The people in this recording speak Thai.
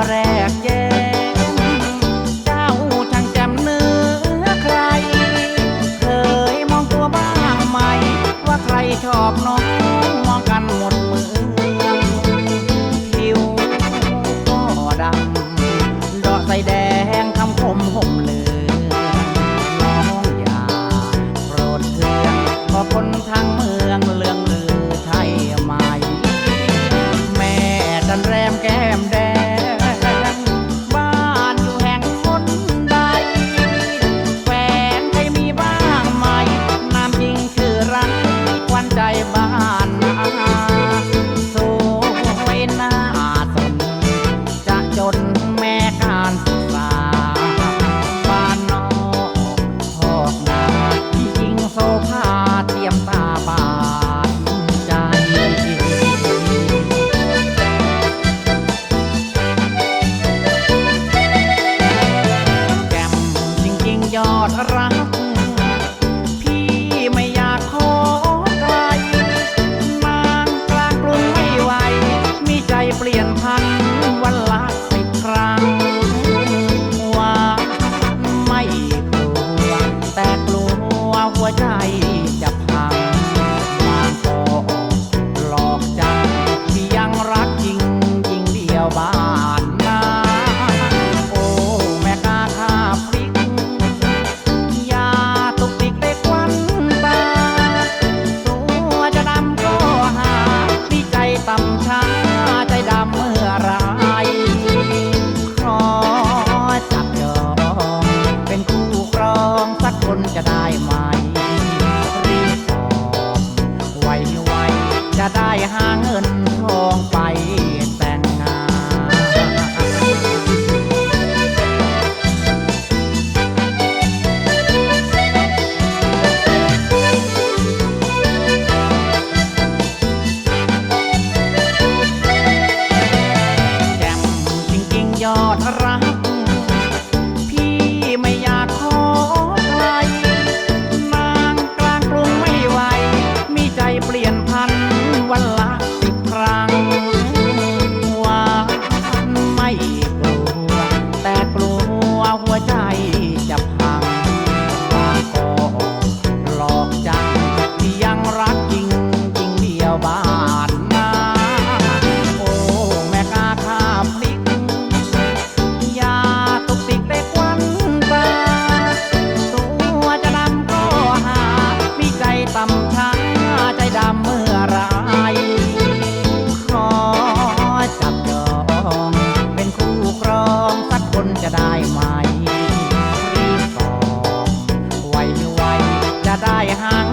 correr. หัวใจจะพังบางก็อหลอกใจที่ยังรักจริงจริงเดียวบ้านนาโอ้แม่กาข้าพริกยาตุกติกได้ควันตาตัวจะดำก็หาที่ใจต่ำช้าใจดำเมื่อไรขอจับจองเป็นคู่ครองสักคนจะได้มา ห่าง